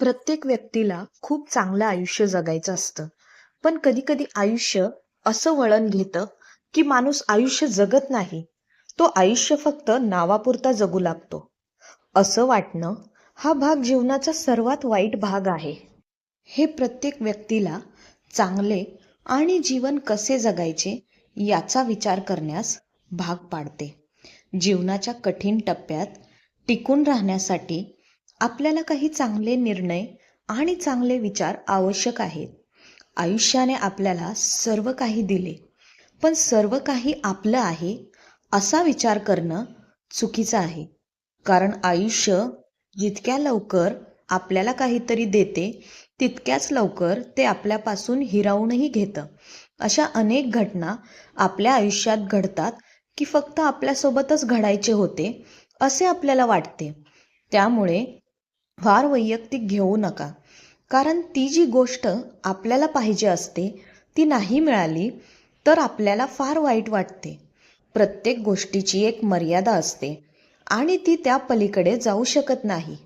प्रत्येक व्यक्तीला खूप चांगलं आयुष्य जगायचं असतं. पण कधी कधी आयुष्य असं वळण घेतं की माणूस आयुष्य जगत नाही. तो आयुष्य फक्त नावापुरता जगू लागतो. असं वाटणं हा भाग जीवनाचा सर्वात वाईट भाग आहे. हे प्रत्येक व्यक्तीला चांगले आणि जीवन कसे जगायचे याचा विचार करण्यास भाग पाडते. जीवनाच्या कठीण टप्प्यात टिकून राहण्यासाठी आपल्याला काही चांगले निर्णय आणि चांगले विचार आवश्यक आहेत. आयुष्याने आपल्याला सर्व काही दिले. पण सर्व काही आपलं आहे असा विचार करणं चुकीचं आहे. कारण आयुष्य जितक्या लवकर आपल्याला काहीतरी देते तितक्याच लवकर ते आपल्यापासून हिरावूनही घेतं. अशा अनेक घटना आपल्या आयुष्यात घडतात की फक्त आपल्यासोबतच घडायचे होते असे आपल्याला वाटते. त्यामुळे फार वैयक्तिक घेऊ नका. कारण ती जी गोष्ट आपल्याला पाहिजे असते ती नाही मिळाली तर आपल्याला फार वाईट वाटते. प्रत्येक गोष्टीची एक मर्यादा असते आणि ती त्या पलीकडे जाऊ शकत नाही.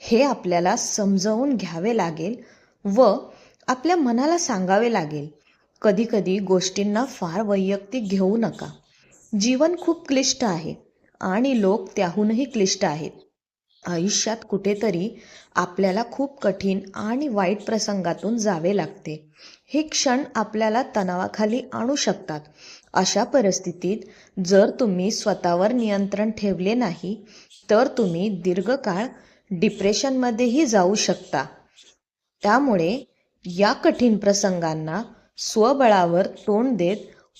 हे आपल्याला समजावून घ्यावे लागेल व आपल्या मनाला सांगावे लागेल. कधीकधी गोष्टींना फार वैयक्तिक घेऊ नका. जीवन खूप क्लिष्ट आहे आणि लोक त्याहूनही क्लिष्ट आहेत. आयुष्यात कुठेतरी आपल्याला खूप कठीण आणि वाईट प्रसंगातून जावे लागते. हे क्षण आपल्याला तणावाखाली आणू शकतात. अशा परिस्थितीत जर तुम्ही स्वतःवर नियंत्रण ठेवले नाही तर तुम्ही दीर्घकाळ डिप्रेशनमध्येही जाऊ शकता. त्यामुळे या कठीण प्रसंगांना स्वबळावर तोंड देत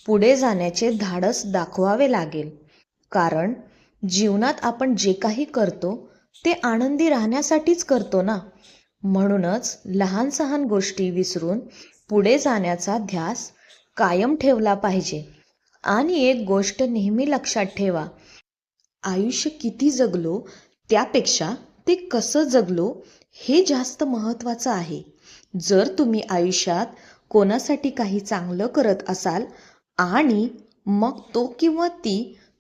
पुढे जाण्याचे धाडस दाखवावे लागेल. कारण जीवनात आपण जे काही करतो ते आनंदी राहण्यासाठीच करतो ना? म्हणूनच लहान सहान गोष्टी विसरून पुढे जाण्याचा ध्यास कायम ठेवला पाहिजे. आणि एक गोष्ट नेहमी लक्षात ठेवा आयुष्य किती जगलो त्यापेक्षा ते कसं जगलो हे जास्त महत्त्वाचं आहे. जर तुम्ही आयुष्यात कोणासाठी काही चांगलं करत असाल आणि मग तो किंवा ती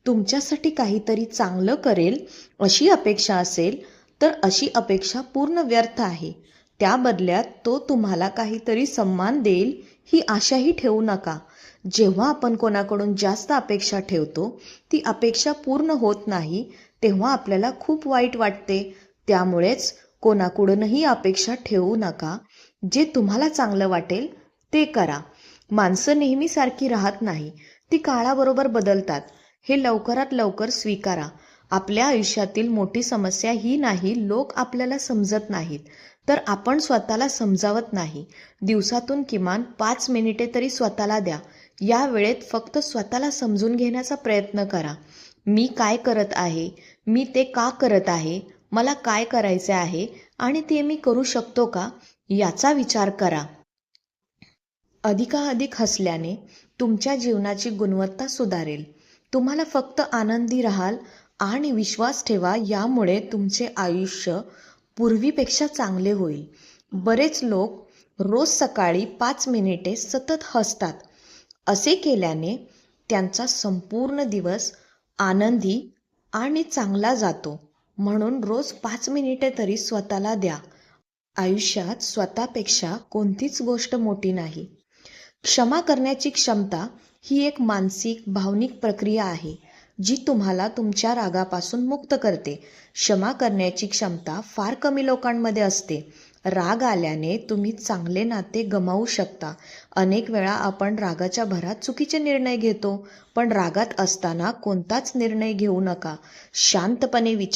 तुमच्यासाठी काहीतरी चांगलं करेल अशी अपेक्षा असेल तर अशी अपेक्षा पूर्ण व्यर्थ आहे. त्या बदल्यात तो तुम्हाला काहीतरी सन्मान देईल ही आशाही ठेवू नका. जेव्हा आपण कोणाकडून जास्त अपेक्षा ठेवतो ती अपेक्षा पूर्ण होत नाही तेव्हा आपल्याला खूप वाईट वाटते. त्यामुळेच कोणाकडूनही अपेक्षा ठेवू नका. जे तुम्हाला चांगलं वाटेल ते करा. माणसं नेहमीसारखी राहत नाही. ती काळाबरोबर बदलतात. हे लवकरात लवकर स्वीकारा. आपल्या आयुष्यातील मोठी समस्या ही नाही लोक आपल्याला समजत नाहीत. तर आपण स्वतःला समजावत नाही. दिवसातून किमान पाच मिनिटे तरी स्वतःला द्या. या वेळेत फक्त स्वतःला समजून घेण्याचा प्रयत्न करा. मी काय करत आहे? मी ते का करत आहे? मला काय करायचे आहे? आणि ते मी करू शकतो का? याचा विचार करा. अधिकाधिक हसल्याने तुमच्या जीवनाची गुणवत्ता सुधारेल. तुम्हाला फक्त आनंदी राहाल आणि विश्वास ठेवा यामुळे तुमचे आयुष्य पूर्वीपेक्षा चांगले होईल. बरेच लोक रोज सकाळी पाच मिनिटे सतत हसतात. असे केल्याने त्यांचा संपूर्ण दिवस आनंदी आणि चांगला जातो. म्हणून रोज पाच मिनिटे तरी स्वतःला द्या. आयुष्यात स्वतःपेक्षा कोणतीच गोष्ट मोठी नाही. क्षमा करण्याची क्षमता ही एक मानसिक भावनिक प्रक्रिया आहे जी तुम्हाला तुमच्या रागापासून मुक्त करते. क्षमा करण्याची क्षमता फार कमी लोकांमध्ये असते. राग आल्याने तुम्ही चांगले नाते गमावू शकता. अनेक वेळा आपण रागाच्या भरात चुकीचे निर्णय घेतो पण रागात असताना कोणताच निर्णय घेऊ नका. शांतपणे विचार